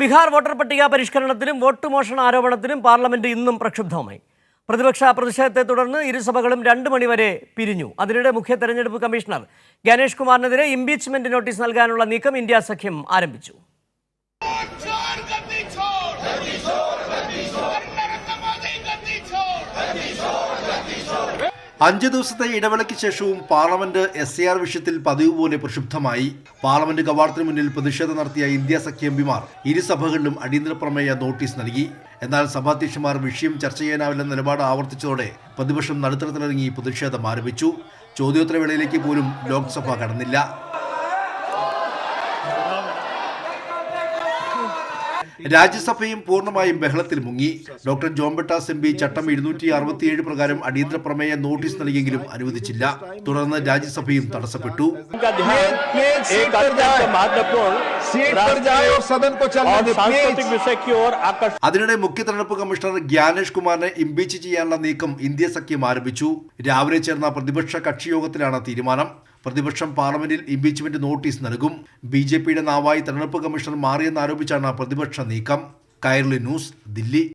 Bihar voter പട്ടിക പരിഷ്കരണത്തിലും vote മോഷണ ആരോപണത്തിലും parliament ഇന്നും പ്രക്ഷുബ്ധമായി. പ്രതിപക്ഷ പ്രതിഷേധത്തെ തുടർന്ന് ഇരുസഭകളും രണ്ട് മണിവരെ പിരിഞ്ഞു. അതിനിടെ മുഖ്യ തെരഞ്ഞെടുപ്പ് കമ്മീഷണർ ഗണേഷ് കുമാറിനെതിരെ ഇംപീച്ച്മെന്റ് നോട്ടീസ് നൽകാനുള്ള നീക്കം ഇന്ത്യ സഖ്യം ആരംഭിച്ചു. അഞ്ച് ദിവസത്തെ ഇടവേളയ്ക്ക് ശേഷവും പാർലമെന്റ് എസ് ആർ വിഷയത്തിൽ പതിവ് പോലെ പ്രക്ഷുബ്ധമായി. പാർലമെന്റ് കവാടത്തിന് മുന്നിൽ പ്രതിഷേധം നടത്തിയ ഇന്ത്യ സഖ്യ എംപിമാർ ഇരുസഭകളിലും അടിയന്തര പ്രമേയ നോട്ടീസ് നൽകി. എന്നാൽ സഭാധ്യക്ഷന്മാർ വിഷയം ചർച്ച ചെയ്യാനാവില്ലെന്ന നിലപാട് ആവർത്തിച്ചതോടെ പ്രതിപക്ഷം നടുത്തരത്തിലിറങ്ങി പ്രതിഷേധം ആരംഭിച്ചു. ചോദ്യോത്തരവേളയിലേക്ക് പോലും ലോക്സഭ കടന്നില്ല. രാജ്യസഭയും പൂർണമായും ബഹളത്തിൽ മുങ്ങി. ഡോക്ടർ ജോംബെട്ടാസ് എം ചട്ടം എഴുന്നൂറ്റി അറുപത്തിയേഴ് പ്രകാരം അടിയന്തര പ്രമേയ നോട്ടീസ് നൽകിയെങ്കിലും അനുവദിച്ചില്ല. തുടർന്ന് രാജ്യസഭയും തടസ്സപ്പെട്ടു. അതിനിടെ മുഖ്യ തെരഞ്ഞെടുപ്പ് കമ്മീഷണർ ജ്ഞാനേഷ് കുമാറിനെ ഇംപീച്ച് ചെയ്യാനുള്ള നീക്കം ഇന്ത്യ സഖ്യം ആരംഭിച്ചു. രാവിലെ ചേർന്ന പ്രതിപക്ഷ കക്ഷിയോഗത്തിലാണ് തീരുമാനം. പ്രതിപക്ഷം പാർലമെന്റിൽ ഇംപീച്ച്മെന്റ് നോട്ടീസ് നൽകും. ബി ജെ പിയുടെ നാവായി തെരഞ്ഞെടുപ്പ് കമ്മീഷണർ മാറിയെന്നാരോപിച്ചാണ് പ്രതിപക്ഷ നീക്കം. കൈരളി ന്യൂസ് ദില്ലി.